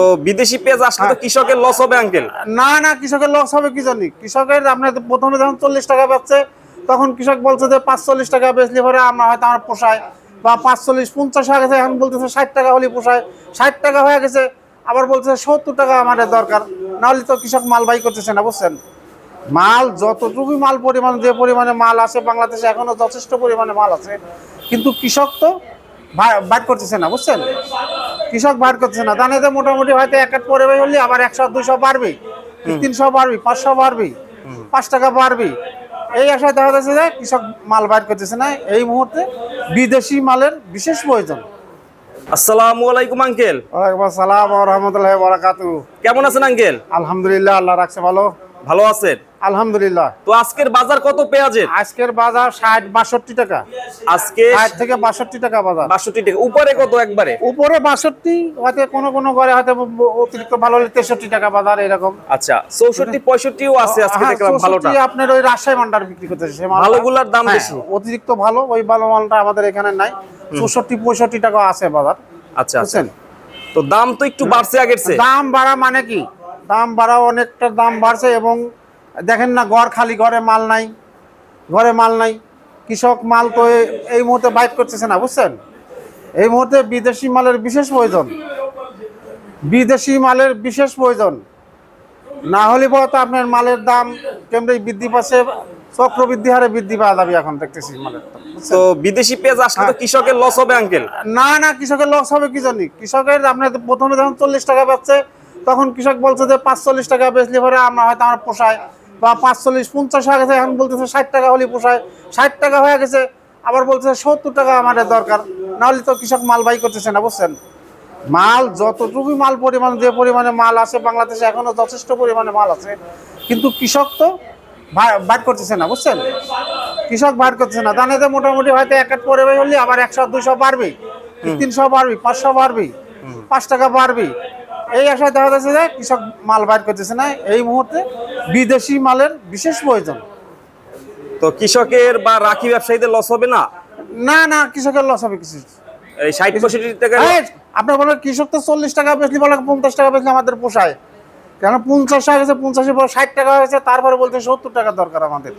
তো বিদেশি পেঁয়াজ আসলে তো কৃষকের লস হবে আঙ্কেল না না কৃষকের লস হবে কি জানি? কৃষকের আপনার প্রথমে যখন চল্লিশ টাকা পাচ্ছে তখন কৃষক বলছে যে পাঁচচল্লিশ টাকা বেচলে পরে আমরা হয়তো আমার পোষায় বা পাঁচচল্লিশ পঞ্চাশ হয়ে গেছে এখন বলতেছে ষাট টাকা হলে পোষায় ষাট টাকা হয়ে গেছে আবার বলছে সত্তর টাকা আমাদের দরকার। নাহলে তো কৃষক মাল বাই করতেছে না বুঝছেন? মাল যতটুকুই মাল পরিমাণ যে পরিমাণে মাল আছে বাংলাদেশে এখনও যথেষ্ট পরিমাণে মাল আছে। কিন্তু কৃষক তো বা- করতেছে না বুঝছেন? কৃষক বার করছে না। দানাতে মোটামুটি হয়তো এক এক পরে হলে আবার একশো দুইশো বাড়বে। তিনশো বাড়বি পাঁচশো বাড়বি পাঁচ টাকা বাড়বি। এই আশায় দেখা যাচ্ছে যে কৃষক মাল বাইর করতেছে না। এই মুহূর্তে বিদেশি মালের বিশেষ প্রয়োজন। আসসালামু আলাইকুম আঙ্কেল। ওয়ালাইকুম আসসালাম রহমতুল্লাহ বরাকাতু কেমন আছেন আঙ্কেল? আলহামদুলিল্লাহ আল্লাহ রাখছে ভালো। ভালো আছেন? আলহামদুলিল্লাহ। তো আজকের বাজার কত পেঁয়াজের? আজকের বাজার ষাট বাষট্টি টাকা। আজকে ষাট থেকে বাষট্টি টাকা বাজার। বাষট্টি টাকা। উপরে কত একবারে? উপরে বাষট্টি হয়তো কোনো কোনো ঘরে হয়তো অতিরিক্ত ভালো হলে তেষট্টি টাকা বাজার এরকম। আচ্ছা চৌষট্টি পঁয়ষট্টিও আছে আজকে হ্যাঁ, দেখলাম ভালোটা। 64 আপনার ওই রাজশাহী মান্ডার বিক্রি করতেছে ভালোগুলার দাম হ্যাঁ, বেশি। অতিরিক্ত ভালো ওই ভালো মালটা আমাদের এখানে নাই। চৌষট্টি পঁয়ষট্টি টাকা আছে বাজার। আচ্ছা আচ্ছা। বুঝছেন? তো দাম তো একটু বাড়ছে আগের দাম বাড়া মানে কি? দাম বাড়া অনেকটা দাম বাড়ছে এবং দেখেন না ঘর খালি ঘরে মাল নাই ঘরে মাল নাই। কৃষক মাল তো এই মুহূর্তে বাইট করতেছে না বুঝছেন? এই মুহূর্তে বিদেশি মালের বিশেষ প্রয়োজন। বিদেশি মালের বিশেষ প্রয়োজন। না হলে তো আপনার মালের দাম কেমনি বৃদ্ধি পাচ্ছে চক্রবৃদ্ধি হারে বৃদ্ধি পাওয়া যাবে এখন দেখতেছি মালের? তো বিদেশি পেঁয়াজ আসলে হ্যাঁ। তো কৃষকের লস হবে আঙ্কেল না না কৃষকের লস হবে কি জানি? কৃষকের আপনার প্রথমে যখন চল্লিশ টাকা পাচ্ছে তখন কৃষক বলছে যে পাঁচচল্লিশ টাকা বেচলে পরে আমরা হয়তো আমার পোষায়। বা পাঁচচল্লিশ, পঞ্চাশ হয়ে গেছে, এখন বলতেছে ষাট টাকা হলে পোষায়। ষাট টাকা হয়ে গেছে, আবার বলছে সত্তর টাকা আমাদের দরকার। নাহলে তো কৃষক মাল বাই করতেছে না, বুঝছেন? মাল, যতটুকুই মাল পরিমাণ, যে পরিমাণে মাল আছে, বাংলাদেশে এখনও যথেষ্ট পরিমাণে মাল আছে। কিন্তু কৃষক তো বা- বাইর করতেছে না, বুঝছেন? কৃষক বার করছে না। দানাতে মোটামুটি হয়তো এক এক পরে হলে আবার একশো, দুইশো বাড়বি তিনশো বাড়বি পাঁচশো বাড়বি পাঁচ টাকা বাড়বি এই আশায় দেখা যাচ্ছে যে কৃষক মাল বাইর করতেছে না। এই মুহূর্তে বিদেশি মালের বিশেষ প্রয়োজন। তো কৃষকের বা রাখি ব্যবসায়ীদের লস হবে না? না না কৃষকের লস হবে কিছু। এই ষাট পঁয়ষট্টি টাকা এই, আপনার বলেন কৃষক তো চল্লিশ টাকা বেচলি বলে পঞ্চাশ টাকা বেচলে আমাদের পোষায়। কেন পঞ্চাশ হয়ে গেছে পঞ্চাশের পর ষাট টাকা হয়েছে তারপরে বলতে সত্তর টাকা দরকার আমাদের।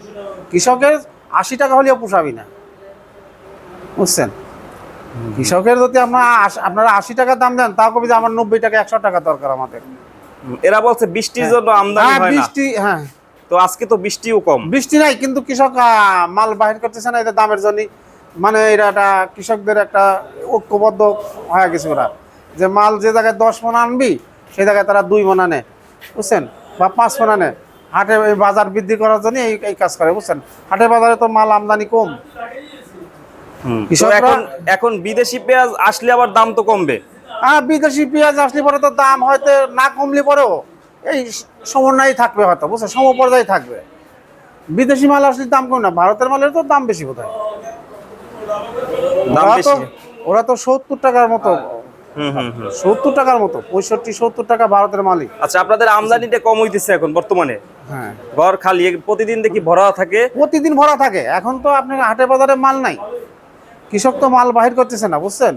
কৃষকের আশি টাকা হলেও পোষাবি না। বুঝছেন? কৃষকের যদি আমরা আপনারা আশি টাকা দাম দেন তাও কবি আমার নব্বই টাকা একশো টাকা দরকার আমাদের। এরা বলছে বৃষ্টির জন্য আমদানি হ্যাঁ হয় না। বৃষ্টি হ্যাঁ। তো আজকে তো বৃষ্টিও কম। বৃষ্টি নাই কিন্তু কৃষক মাল বাহির করতেছে না এটা দামের জন্য মানে এটা একটা কৃষকদের একটা ঐক্যবদ্ধ হয়ে গেছে ওরা। যে মাল যে জায়গায় দশ মন আনবি সেই জায়গায় তারা দুই মন আনে। বুঝছেন? বা পাঁচ মন আনে। হাটে বাজার বৃদ্ধি করার জন্য এই কাজ করে বুঝছেন? হাটে বাজারে তো মাল আমদানি কম। এখন এখন বিদেশি পেঁয়াজ আসলে আবার দাম তো কমবে। হ্যাঁ বিদেশি পেঁয়াজ আসলে পরে তো দাম হয়তো না কমলে পরেও এই সমন্বয় থাকবে হয়তো বুঝছেন সমপর্যায়ে থাকবে। বিদেশি মাল আসলে দাম কম না ভারতের মালের তো দাম বেশি বোধহয়। দাম ওরা তো বেশি ওরা তো সত্তর টাকার মতো। হুম হুম হুম। সত্তর টাকার মতো পঁয়ষট্টি সত্তর টাকা ভারতের মালিক আচ্ছা আপনাদের আমদানিটা কম হইতেছে এখন বর্তমানে? হ্যাঁ। ঘর খালি প্রতিদিন দেখি ভরা থাকে। প্রতিদিন ভরা থাকে এখন তো আপনার হাটে বাজারে মাল নাই। কৃষক তো মাল বাহির করতেছে না, বুঝছেন?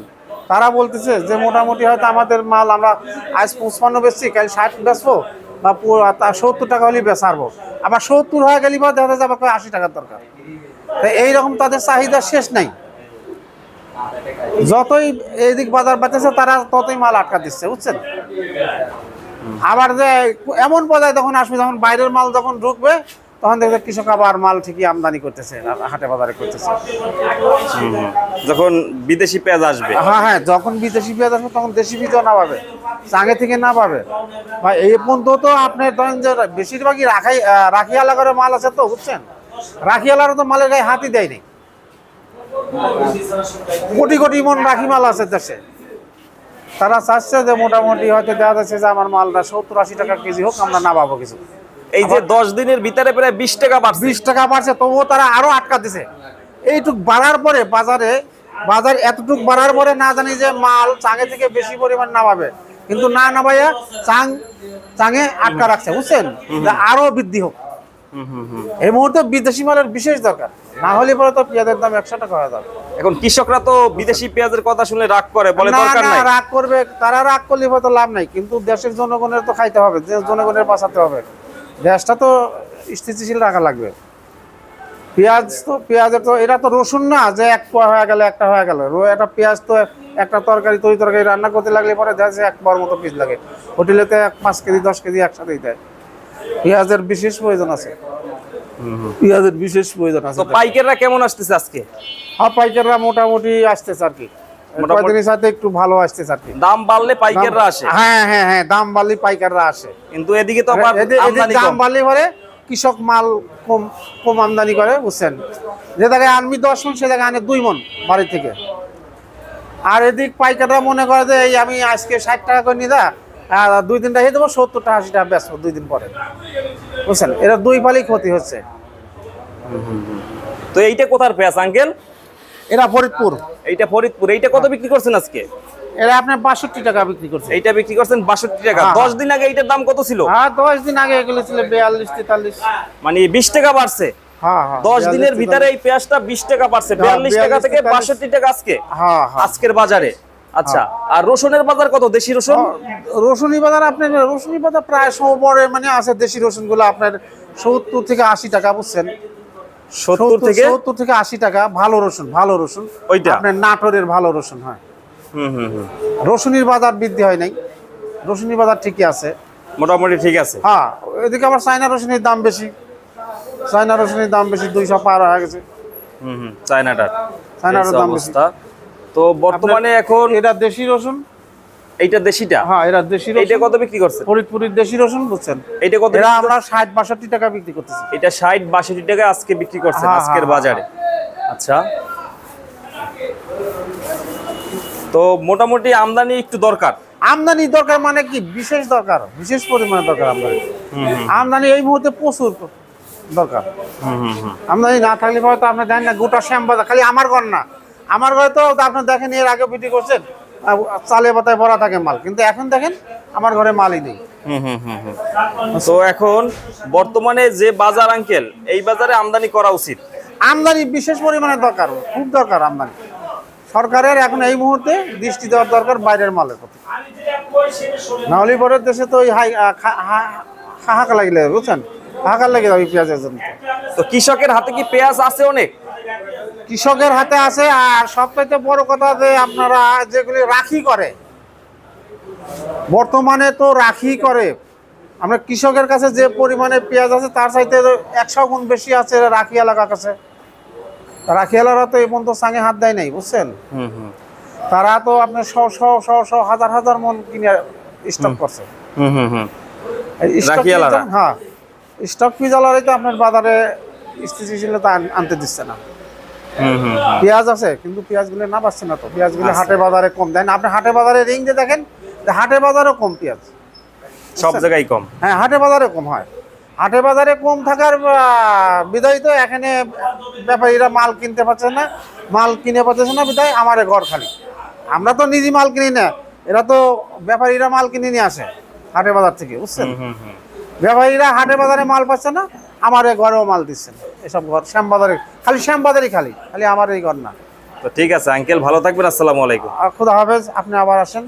তারা বলতেছে যে মোটামুটি হয়তো আমাদের মাল আমরা আজ পঁচপান্ন বেচছি, কাল ষাট বেচবো বা সত্তর টাকা হলেই বেচারবো। আবার সত্তর হয়ে গেলি বা দেখা যাবে কয় আশি টাকার দরকার। তো এইরকম তাদের চাহিদা শেষ নাই। যতই এইদিক বাজার বাঁচতেছে তারা ততই মাল আটকা দিচ্ছে, বুঝছেন? আবার যে এমন পর্যায়ে তখন আসবে, যখন বাইরের মাল যখন ঢুকবে তখন দেখবে কৃষক আবার মাল ঠিকই আমদানি করতেছে হাটে বাজারে করতেছে। যখন বিদেশি পেঁয়াজ আসবে। হ্যাঁ হ্যাঁ যখন বিদেশি পেঁয়াজ আসবে তখন দেশি বীজও না পাবে চাঙে থেকে না পাবে বা এই পর্যন্ত তো আপনার ধরেন যে বেশিরভাগই রাখাই আহ, রাখিয়ালা করে মাল আছে তো বুঝছেন? রাখিয়ালারও তো মালের গায়ে হাতই দেয়নি। কোটি কোটি মন রাখি মাল আছে দেশে। তারা চাচ্ছে যে মোটামুটি হয়তো দেখা যাচ্ছে যে আমার মালটা সত্তর আশি টাকা কেজি হোক আমরা না পাবো কিছু। এই যে দশ দিনের ভিতরে প্রায় বিশ টাকা বাড়ছে। বিশ টাকা বাড়ছে তবুও তারা আরও আটকা দিছে। এইটুক বাড়ার পরে বাজারে বাজার এতটুক বাড়ার পরে না জানি যে মাল চাঙে থেকে বেশি পরিমাণ নামাবে। কিন্তু না নামাইয়া চাং চাঙে আটকা রাখছে বুঝছেন? আরও বৃদ্ধি হোক। এই মুহূর্তে বিদেশি মালের বিশেষ দরকার। না হলে পরে তো পেঁয়াজের দাম একশো টাকা হয়ে যাবে। এখন কৃষকরা তো বিদেশি পেঁয়াজের কথা শুনে রাগ করে বলে দরকার নাই। রাগ করবে তারা রাগ করলে হয়তো লাভ নাই কিন্তু দেশের জনগণের তো খাইতে হবে জনগণের বাঁচাতে হবে। দেশটা তো স্থিতিশীল রাখা লাগবে। পেঁয়াজ তো পেঁয়াজের তো এটা তো রসুন না যে এক পোয়া হয়ে গেল একটা হয়ে গেল। রো একটা পেঁয়াজ তো একটা তরকারি তরি তরকারি রান্না করতে লাগলে পরে দেখা যায় এক পোয়ার মতো পিস লাগে। হোটেলেতে এক পাঁচ কেজি দশ কেজি একসাথেই দেয়। পেঁয়াজের বিশেষ প্রয়োজন আছে। পেঁয়াজের বিশেষ প্রয়োজন আছে। পাইকাররা কেমন আসতেছে আজকে? হ্যাঁ পাইকাররা মোটামুটি আসতেছে আর কি। একটু ভালো আর দাম বাড়লে পাইকাররা আসে। হ্যাঁ হ্যাঁ হ্যাঁ দাম বাড়লে পাইকাররা আসে। কিন্তু এদিকে তো আবার এদের- এদের আমদানি দাম বাড়লে পরে কৃষক মাল কম কম আমদানি করে বুঝছেন? যে জায়গায় আনবি দশ মন সে জায়গায় আনে দুই মন বাড়ি থেকে। আর এদিক পাইকাররা মনে করে যে এই আমি আজকে ষাট টাকা করে নিয়ে দা আর দুই দিন রেখে দেবো সত্তর টাকা আশি টাকা বেচবো দুই দিন পরে। বুঝছেন? এটা দুই ফালই ক্ষতি হচ্ছে। তো এইটা কোথার পেঁয়াজ আঙ্কেল? এরা ফরিদপুর। এইটা ফরিদপুর। এইটা কত বিক্রি করছেন আজকে? এরা আপনার বাষট্টি টাকা বিক্রি করছে। এইটা বিক্রি করছেন বাষট্টি টাকা। হ্যাঁ, দশ দিন আগে এইটার দাম কত ছিল? হ্যাঁ দশ দিন আগে এগুলো ছিল বিয়াল্লিশ তেতাল্লিশ। মানে বিশ টাকা বাড়ছে। হ্যাঁ হ্যাঁ দশ দিনের ভিতরে এই পেঁয়াজটা বিশ টাকা বাড়ছে। বিয়াল্লিশ টাকা থেকে বাষট্টি টাকা আজকে। হ্যাঁ হ্যাঁ। আজকের বাজারে। আচ্ছা আর রসুনের বাজার কত? দেশি রসুন? রসুনি বাজার আপনার রসুনি বাজার প্রায় সমপরে মানে আছে দেশি রসুনগুলো আপনার সত্তর থেকে আশি টাকা বুঝছেন? সত্তর থেকে সত্তর থেকে আশি টাকা ভালো রসুন ভালো রসুন। ওইটা? আপনার নাটোরের ভালো রসুন হয়। হুম হুম হুম। রসুনির বাজার বৃদ্ধি হয় নাই। রসুনির বাজার ঠিকই আছে। মোটামুটি ঠিক আছে। হ্যাঁ এদিকে আবার চায়না রসুনের দাম বেশি। চায়না রসুনের দাম বেশি দুইশো পার হয়ে গেছে। হুম হুম চায়নাটার। চায়নাটার দাম বেশি। তো বর্তমানে এখন এটা দেশি রসুন? এইটা দেশিটা? হ্যাঁ এটা দেশি রসুন। কত বিক্রি করছেন? ফরিদপুরের দেশি রসুন বুঝছেন। এইটা কত এরা আমরা ষাট বাষট্টি টাকা বিক্রি করতেছি। এটা ষাট বাষট্টি টাকা আজকে বিক্রি করছেন হ্যাঁ, আজকের হ্যাঁ, বাজারে। আচ্ছা। তো মোটামুটি আমদানি একটু দরকার। আমদানি দরকার মানে কি? বিশেষ দরকার বিশেষ পরিমাণে দরকার আমদানি। আমদানি এই মুহূর্তে প্রচুর দরকার। আমদানি না থাকলে হয়তো আপনি জানেন না গোটা শ্যামবাজার খালি আমার ঘর না। আমার ঘরে তো আপনি দেখেন এর আগে বিক্রি করছেন। চালে পাতায় ভরা থাকে মাল। কিন্তু এখন দেখেন আমার ঘরে মালই নেই। তো এখন বর্তমানে যে বাজার আঙ্কেল এই বাজারে আমদানি করা উচিত? আমদানি বিশেষ পরিমাণে দরকার খুব দরকার আমদানি। সরকারের এখন এই মুহূর্তে দৃষ্টি দেওয়ার দরকার বাইরের মালের প্রতি। নাহলে পরের দেশে তো ওই হাই আহ, খা- হা- হাহাকার লাগিলে বুঝছেন? হাহাকার লেগে যাবে পেঁয়াজের জন্য। তো কৃষকের হাতে কি পেঁয়াজ আছে অনেক? কৃষকের হাতে আছে আর সবথেকে বড় কথা যে আপনারা যেগুলি রাখি করে বর্তমানে তো রাখি করে। আমরা কৃষকের কাছে যে পরিমাণে পেঁয়াজ আছে তার চাইতে একশো গুণ বেশি আছে রাখি এলাকার কাছে। রাখি এলাকারা তো এই পর্যন্ত সাঙে হাত দেয় নাই বুঝছেন? হুম হুম। তারা তো আপনার শ শ শ শ হাজার হাজার মন কিনে স্টক করছে। হ্যাঁ স্টক পিজালারাই তো আপনার বাজারে স্থিতিশীলতা আনতে দিচ্ছে না। পেঁয়াজ আছে কিন্তু পেঁয়াজগুলো না পাচ্ছে না তো। পেঁয়াজগুলো। হাটে বাজারে কম দেন আপনি হাটে বাজারে রিং দিয়ে দেখেন হাটে বাজারেও কম পেঁয়াজ। সব জায়গায় কম। হ্যাঁ হাটে বাজারে কম হয়। হাটে বাজারে কম থাকার বিদায় তো এখানে ব্যাপারীরা মাল কিনতে পারছে না মাল কিনে পাচ্ছে না বিদায় আমার ঘর খালি। আমরা তো নিজে মাল কিনি না এরা তো ব্যাপারীরা মাল কিনে নিয়ে আসে হাটে বাজার থেকে বুঝছেন? হুম হুম হুম। ব্যাপারীরা হাটে বাজারে মাল পাচ্ছে না আমার এই ঘরেও মাল দিচ্ছেন। এসব ঘর? শ্যামবাজারে খালি শ্যাম বাজারই খালি খালি আমার এই ঘর না। তো ঠিক আছে আঙ্কেল ভালো থাকবেন আসসালামু আলাইকুম। খুদা হাফেজ আপনি আবার আসেন।